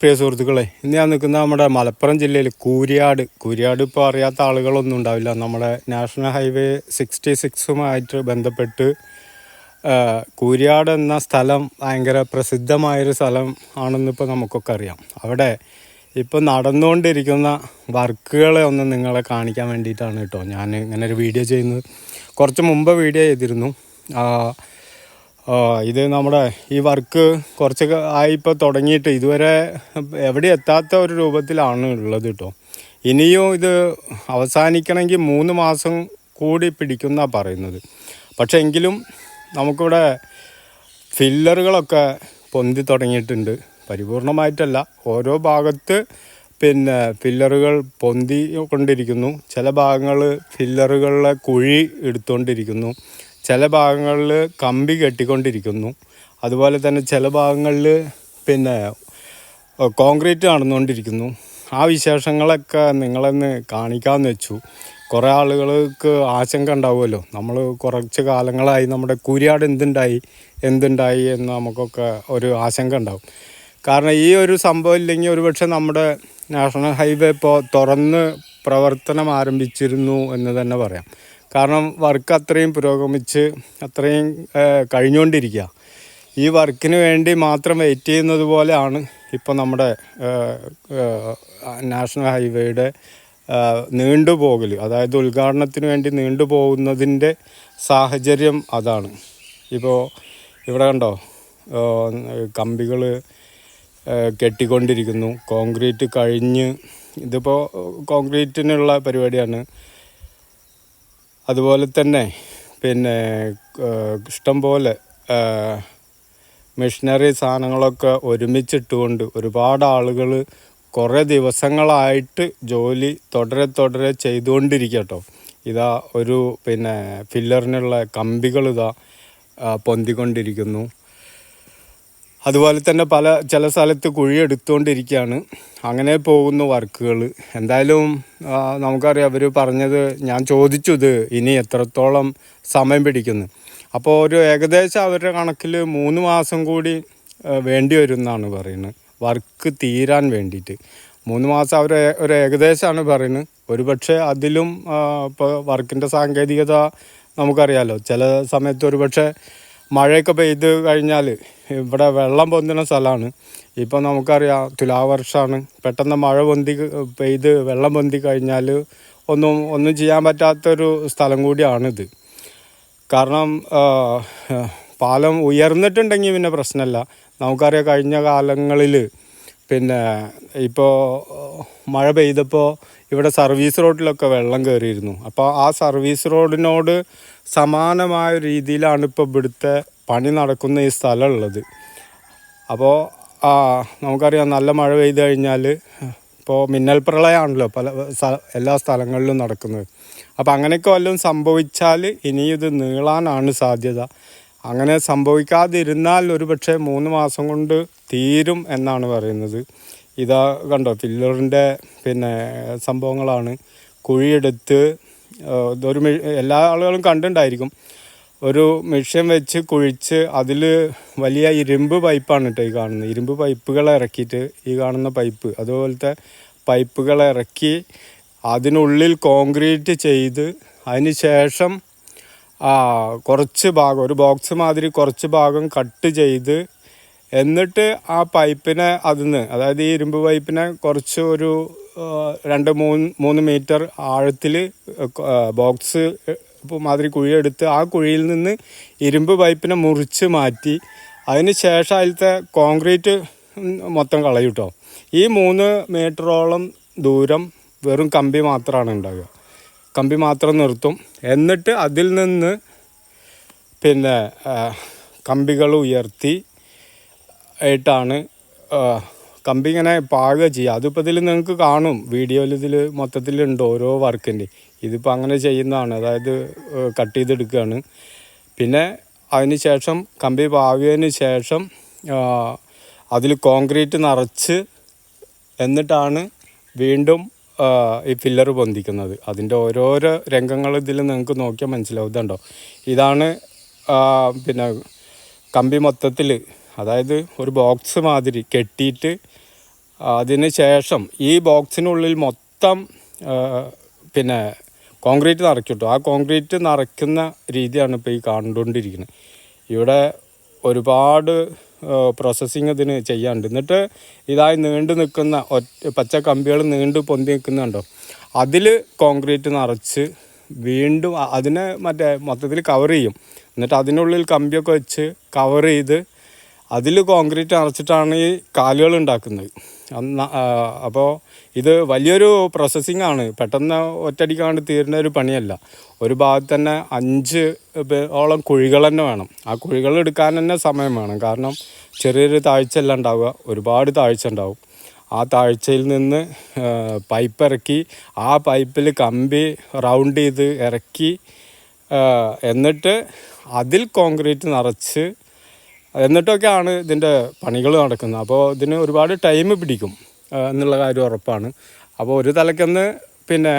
പ്രിയ സുഹൃത്തുക്കളെ ഇന്ന് ഞാൻ നിൽക്കുന്ന നമ്മുടെ മലപ്പുറം ജില്ലയിൽ കൂരിയാട്. കൂരിയാട് ഇപ്പോൾ അറിയാത്ത ആളുകളൊന്നും ഉണ്ടാവില്ല. നമ്മുടെ നാഷണൽ ഹൈവേ സിക്സ്റ്റി സിക്സുമായിട്ട് ബന്ധപ്പെട്ട് കൂരിയാട് എന്ന സ്ഥലം ഭയങ്കര പ്രസിദ്ധമായൊരു സ്ഥലം ആണെന്നിപ്പോൾ നമുക്കൊക്കെ അറിയാം. അവിടെ ഇപ്പോൾ നടന്നുകൊണ്ടിരിക്കുന്ന വർക്കുകളെ ഒന്ന് നിങ്ങളെ കാണിക്കാൻ വേണ്ടിയിട്ടാണ് കേട്ടോ ഞാൻ ഇങ്ങനെ ഒരു വീഡിയോ ചെയ്യുന്നത്. കുറച്ച് മുമ്പ് വീഡിയോ ചെയ്തിരുന്നു. ഇത് നമ്മുടെ ഈ വർക്ക് കുറച്ച് ആയിപ്പോൾ തുടങ്ങിയിട്ട് ഇതുവരെ എവിടെ എത്താത്ത ഒരു രൂപത്തിലാണ് ഉള്ളത് കേട്ടോ ഇനിയും ഇത് അവസാനിക്കണമെങ്കിൽ മൂന്ന് മാസം കൂടി പിടിക്കുന്ന പറയുന്നത്. പക്ഷേ എങ്കിലും നമുക്കിവിടെ ഫില്ലറുകളൊക്കെ പൊന്തി തുടങ്ങിയിട്ടുണ്ട്. പരിപൂർണമായിട്ടല്ല. ഓരോ ഭാഗത്ത് പിന്നെ ഫില്ലറുകൾ പൊന്തി കൊണ്ടിരിക്കുന്നു. ചില ഭാഗങ്ങൾ ഫില്ലറുകളിലെ കുഴി എടുത്തുകൊണ്ടിരിക്കുന്നു ചില ഭാഗങ്ങളിൽ കമ്പി കെട്ടിക്കൊണ്ടിരിക്കുന്നു. അതുപോലെ തന്നെ ചില ഭാഗങ്ങളിൽ പിന്നെ കോൺക്രീറ്റ് നടന്നുകൊണ്ടിരിക്കുന്നു. ആ വിശേഷങ്ങളൊക്കെ നിങ്ങളെന്ന് കാണിക്കാമെന്ന് വെച്ചു. കുറേ ആളുകൾക്ക് ആശങ്ക ഉണ്ടാവുമല്ലോ. നമ്മൾ കുറച്ച് കാലങ്ങളായി നമ്മുടെ കുരിയാട് എന്തുണ്ടായി എന്തുണ്ടായി എന്ന് നമുക്കൊക്കെ ഒരു ആശങ്ക ഉണ്ടാവും. കാരണം ഈ ഒരു സംഭവം ഇല്ലെങ്കിൽ ഒരുപക്ഷെ നമ്മുടെ നാഷണൽ ഹൈവേ ഇപ്പോൾ തുറന്ന് പ്രവർത്തനം ആരംഭിച്ചിരുന്നു എന്ന് തന്നെ പറയാം. കാരണം വർക്ക് അത്രയും പുരോഗമിച്ച് അത്രയും കഴിഞ്ഞുകൊണ്ടിരിക്കുക ഈ വർക്കിന് വേണ്ടി മാത്രം വെയിറ്റ് ചെയ്യുന്നത് പോലെയാണ് ഇപ്പോൾ നമ്മുടെ നാഷണൽ ഹൈവേയുടെ നീണ്ടുപോകൽ അതായത് ഉദ്ഘാടനത്തിന് വേണ്ടി നീണ്ടുപോകുന്നതിന്റെ സാഹചര്യം അതാണ്. ഇപ്പോൾ ഇവിടെ കണ്ടോ? കമ്പികൾ കെട്ടിക്കൊണ്ടിരിക്കുന്നു. കോൺക്രീറ്റ് കഴിഞ്ഞ് ഇതിപ്പോൾ കോൺക്രീറ്റിനുള്ള പരിപാടിയാണ് അതുപോലെ തന്നെ പിന്നെ ഇഷ്ടംപോലെ മെഷീനറി സാധനങ്ങളൊക്കെ ഒരുമിച്ചിട്ടുകൊണ്ട് ഒരുപാട് ആളുകൾ കുറേ ദിവസങ്ങളായിട്ട് ജോലി തുടരെ തുടരെ ചെയ്തുകൊണ്ടിരിക്കട്ടോ. ഇതാ ഒരു പിന്നെ ഫില്ലറിനുള്ള കമ്പികൾ ഇതാ പൊന്തിക്കൊണ്ടിരിക്കുന്നു. അതുപോലെ തന്നെ പല ചില സ്ഥലത്ത് കുഴി എടുത്തുകൊണ്ടിരിക്കുകയാണ് അങ്ങനെ പോകുന്ന വർക്കുകൾ എന്തായാലും നമുക്കറിയാം അവർ പറഞ്ഞത് ഞാൻ ചോദിച്ചു ഇത് ഇനി എത്രത്തോളം സമയം പിടിക്കുന്നു. അപ്പോൾ ഒരു ഏകദേശം അവരുടെ കണക്കിൽ മൂന്ന് മാസം കൂടി വേണ്ടി വരും എന്നാണ് പറയുന്നത്. വർക്ക് തീരാൻ വേണ്ടിയിട്ട്. മൂന്ന് മാസം അവർ ഒരു ഏകദേശമാണ് പറയുന്നത്. ഒരു പക്ഷേ അതിലും ഇപ്പോൾ വർക്കിന്റെ സാങ്കേതികത നമുക്കറിയാലോ. ചില സമയത്ത് ഒരുപക്ഷെ മഴയൊക്കെ പെയ്ത് കഴിഞ്ഞാൽ ഇവിടെ വെള്ളം പൊന്തുന്ന സ്ഥലമാണ്. ഇപ്പോൾ നമുക്കറിയാം തുലാവർഷമാണ് പെട്ടെന്ന് മഴ പൊന്തി പെയ്ത് വെള്ളം പൊന്തി കഴിഞ്ഞാൽ ഒന്നും ഒന്നും ചെയ്യാൻ പറ്റാത്തൊരു സ്ഥലം കൂടിയാണിത്. കാരണം പാലം ഉയർന്നിട്ടുണ്ടെങ്കിൽ പിന്നെ പ്രശ്നമല്ല. നമുക്കറിയാം കഴിഞ്ഞ കാലങ്ങളിൽ പിന്നെ ഇപ്പോൾ മഴ പെയ്തപ്പോൾ ഇവിടെ സർവീസ് റോഡിലൊക്കെ വെള്ളം കയറിയിരുന്നു അപ്പോൾ ആ സർവീസ് റോഡിനോട് സമാനമായ രീതിയിലാണ് ഇപ്പോൾ ഇവിടുത്തെ പണി നടക്കുന്ന ഈ സ്ഥലം ഉള്ളത് അപ്പോൾ ആ നമുക്കറിയാം നല്ല മഴ പെയ്ത് കഴിഞ്ഞാൽ ഇപ്പോൾ മിന്നൽ പ്രളയമാണല്ലോ പല എല്ലാ സ്ഥലങ്ങളിലും നടക്കുന്നത്. അപ്പോൾ അങ്ങനെയൊക്കെ വല്ലതും സംഭവിച്ചാൽ ഇനിയിത് നീളാനാണ് സാധ്യത. അങ്ങനെ സംഭവിക്കാതിരുന്നാൽ ഒരുപക്ഷെ മൂന്ന് മാസം കൊണ്ട് തീരും എന്നാണ് പറയുന്നത്. ഇതാ കണ്ടോ ഫില്ലറിന്റെ പിന്നെ സംഭവങ്ങളാണ്. കുഴിയെടുത്ത് ഇതൊരു എല്ലാ ആളുകളും കണ്ടിട്ടുണ്ടായിരിക്കും. ഒരു മിഷ്യം വെച്ച് കുഴിച്ച് അതിൽ വലിയ ഇരുമ്പ് പൈപ്പാണ് കേട്ടോ ഈ കാണുന്നത്. ഇരുമ്പ് പൈപ്പുകൾ ഇറക്കിയിട്ട് ഈ കാണുന്ന പൈപ്പ് അതുപോലത്തെ പൈപ്പുകൾ ഇറക്കി അതിനുള്ളിൽ കോൺക്രീറ്റ് ചെയ്ത് അതിന് ശേഷം കുറച്ച് ഭാഗം ഒരു ബോക്സ് മാതിരി കുറച്ച് ഭാഗം കട്ട് ചെയ്ത് എന്നിട്ട് ആ പൈപ്പിനെ അതിന്ന് അതായത് ഈ ഇരുമ്പ് പൈപ്പിനെ കുറച്ച് ഒരു രണ്ട് മൂന്ന് മൂന്ന് മീറ്റർ ആഴത്തിൽ ബോക്സ് മാതിരി കുഴിയെടുത്ത് ആ കുഴിയിൽ നിന്ന് ഇരുമ്പ് പൈപ്പിനെ മുറിച്ച് മാറ്റി അതിന് ശേഷം അതിലത്തെ കോൺക്രീറ്റ് മൊത്തം കളയൂട്ടോ ഈ മൂന്ന് മീറ്ററോളം ദൂരം വെറും കമ്പി മാത്രമാണ് ഉണ്ടാകുക കമ്പി മാത്രം നിർത്തും. എന്നിട്ട് അതിൽ നിന്ന് പിന്നെ കമ്പികൾ ഉയർത്തി ആയിട്ടാണ് കമ്പി ഇങ്ങനെ പാകുക ചെയ്യുക. അതിപ്പോൾ ഇതിൽ നിങ്ങൾക്ക് കാണും. വീഡിയോയിൽ ഇതിൽ മൊത്തത്തിലുണ്ട് ഓരോ വർക്കിന്റെ ഇതിപ്പോൾ അങ്ങനെ ചെയ്യുന്നതാണ്. അതായത് കട്ട് ചെയ്തെടുക്കുകയാണ്. പിന്നെ അതിന് ശേഷം കമ്പി പാകിയതിന് ശേഷം അതിൽ കോൺക്രീറ്റ് നിറച്ച് എന്നിട്ടാണ് വീണ്ടും ഈ ഫില്ലർ പൊന്തിക്കുന്നത്. അതിന്റെ ഓരോരോ രംഗങ്ങൾ ഇതിൽ നിങ്ങൾക്ക് നോക്കിയാൽ മനസ്സിലാവും ഇതുണ്ടോ ഇതാണ് പിന്നെ കമ്പി മൊത്തത്തിൽ അതായത് ഒരു ബോക്സ് മാതിരി കെട്ടിയിട്ട് അതിന് ശേഷം ഈ ബോക്സിനുള്ളിൽ മൊത്തം പിന്നെ കോൺക്രീറ്റ് നിറയ്ക്കിട്ടു. ആ കോൺക്രീറ്റ് നിറയ്ക്കുന്ന രീതിയാണ് ഇപ്പോൾ ഈ കണ്ടുകൊണ്ടിരിക്കുന്നത് ഇവിടെ ഒരുപാട് പ്രോസസ്സിങ് ഇതിന് ചെയ്യാണ്ട് എന്നിട്ട് ഇതായി നീണ്ടു നിൽക്കുന്ന ഒറ്റ പച്ച കമ്പികൾ നീണ്ടു പൊന്തി നിൽക്കുന്നുണ്ടോ? അതിൽ കോൺക്രീറ്റ് നിറച്ച് വീണ്ടും അതിനെ മറ്റേ മൊത്തത്തിൽ കവർ ചെയ്യും. എന്നിട്ട് അതിനുള്ളിൽ കമ്പിയൊക്കെ വെച്ച് കവർ ചെയ്ത് അതിൽ കോൺക്രീറ്റ് നിറച്ചിട്ടാണ് ഈ കാലുകൾ ഉണ്ടാക്കുന്നത്. അപ്പോൾ ഇത് വലിയൊരു പ്രോസസ്സിംഗ് ആണ്. പെട്ടെന്ന് ഒറ്റടിക്കാണ്ട് തീരുന്ന ഒരു പണിയല്ല. ഒരു ഭാഗത്ത് തന്നെ അഞ്ച് ഓളം കുഴികൾ തന്നെ വേണം. ആ കുഴികൾ എടുക്കാൻ തന്നെ സമയം വേണം. കാരണം ചെറിയൊരു താഴ്ചയല്ല ഉണ്ടാവുക. ഒരുപാട് താഴ്ച ഉണ്ടാവും. ആ താഴ്ചയിൽ നിന്ന് പൈപ്പ് ഇറക്കി ആ പൈപ്പിൽ കമ്പി റൗണ്ട് ചെയ്ത് ഇറക്കി എന്നിട്ട് അതിൽ കോൺക്രീറ്റ് നിറച്ച് എന്നിട്ടൊക്കെയാണ് ഇതിന്റെ പണികൾ നടക്കുന്നത്. അപ്പോൾ ഇതിന് ഒരുപാട് ടൈം പിടിക്കും എന്നുള്ള കാര്യം ഉറപ്പാണ്. അപ്പോൾ ഒരു തലക്കെന്ന് പിന്നെ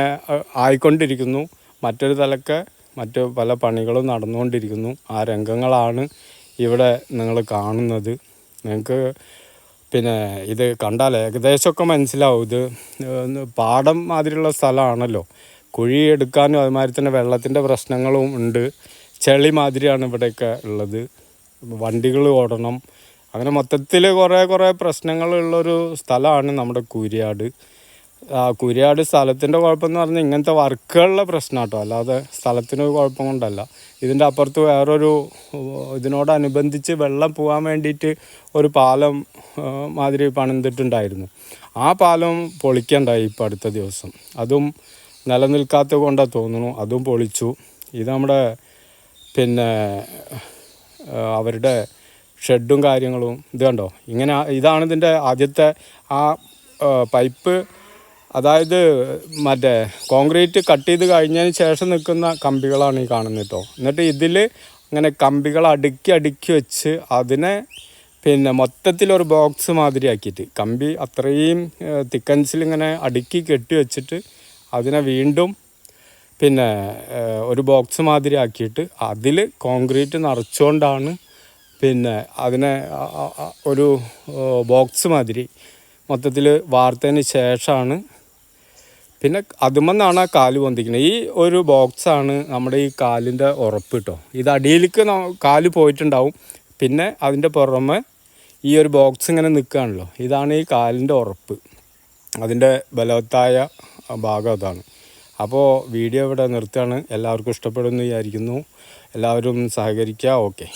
ആയിക്കൊണ്ടിരിക്കുന്നു. മറ്റൊരു തലക്ക് മറ്റു പല പണികളും നടന്നുകൊണ്ടിരിക്കുന്നു. ആ രംഗങ്ങളാണ് ഇവിടെ നിങ്ങൾ കാണുന്നത്. നിങ്ങൾക്ക് പിന്നെ ഇത് കണ്ടാൽ ഏകദേശമൊക്കെ മനസ്സിലാവും. ഇത് പാടം മാതിരിയുള്ള സ്ഥലമാണല്ലോ. കുഴി എടുക്കാനും അതുമാതിരി തന്നെ വെള്ളത്തിന്റെ പ്രശ്നങ്ങളും ഉണ്ട്. ചെളി മാതിരിയാണ് ഇവിടെയൊക്കെ ഉള്ളത്. വണ്ടികൾ ഓടണം. അങ്ങനെ മൊത്തത്തിൽ കുറേ കുറേ പ്രശ്നങ്ങളുള്ളൊരു സ്ഥലമാണ് നമ്മുടെ കൂരിയാട്. ആ കുരിയാട് സ്ഥലത്തിന്റെ കുഴപ്പമെന്ന് പറഞ്ഞാൽ ഇങ്ങനത്തെ വർക്കുകളുടെ പ്രശ്നം കേട്ടോ അല്ലാതെ സ്ഥലത്തിന് കുഴപ്പം കൊണ്ടല്ല. ഇതിന്റെ അപ്പുറത്ത് വേറൊരു ഇതിനോടനുബന്ധിച്ച് വെള്ളം പോകാൻ വേണ്ടിയിട്ട് ഒരു പാലം മാതിരി പണിതിട്ടുണ്ടായിരുന്നു. ആ പാലം പൊളിക്കണ്ടായി ഇപ്പോൾ അടുത്ത ദിവസം. അതും നിലനിൽക്കാത്തത് കൊണ്ടാണ് തോന്നുന്നു. അതും പൊളിച്ചു. ഇത് നമ്മുടെ പിന്നെ അവരുടെ ഷെഡും കാര്യങ്ങളും ഇത് കണ്ടോ? ഇങ്ങനെ ഇതാണ് ഇതിന്റെ ആദ്യത്തെ ആ പൈപ്പ്. അതായത് മറ്റേ കോൺക്രീറ്റ് കട്ട് ചെയ്ത് കഴിഞ്ഞതിന് ശേഷം നിൽക്കുന്ന കമ്പികളാണ് ഈ കാണുന്നത് കേട്ടോ. എന്നിട്ട് ഇതിൽ അങ്ങനെ കമ്പികൾ അടുക്കി അടുക്കി വെച്ച് അതിനെ പിന്നെ മൊത്തത്തിലൊരു ബോക്സ് മാതിരി ആക്കിയിട്ട് കമ്പി അത്രയും തിക്കൻസിൽ ഇങ്ങനെ അടുക്കി കെട്ടി വെച്ചിട്ട് അതിനെ വീണ്ടും പിന്നെ ഒരു ബോക്സ് മാതിരി ആക്കിയിട്ട് അതിൽ കോൺക്രീറ്റ് നിറച്ചുകൊണ്ടാണ് പിന്നെ അതിനെ ഒരു ബോക്സ് മാതിരി മൊത്തത്തിൽ വാർത്തതിന് ശേഷമാണ് പിന്നെ അതുമെന്നാണ് ആ കാൽ പൊന്തിക്കുന്നത്. ഈ ഒരു ബോക്സാണ് നമ്മുടെ ഈ കാലിന്റെ ഉറപ്പ് കേട്ടോ ഇത് അടിയിലേക്ക് കാൽ പോയിട്ടുണ്ടാവും. പിന്നെ അതിന്റെ പുറമെ ഈ ഒരു ബോക്സ് ഇങ്ങനെ നിൽക്കുകയാണല്ലോ. ഇതാണ് ഈ കാലിന്റെ ഉറപ്പ്. അതിന്റെ ബലവത്തായ ഭാഗം അതാണ്. അപ്പോൾ വീഡിയോ ഇവിടെ നിർത്തുകയാണ്. എല്ലാവർക്കും ഇഷ്ടപ്പെടുമെന്ന് വിചാരിക്കുന്നു. എല്ലാവരും സഹകരിക്കുക. ഓക്കെ.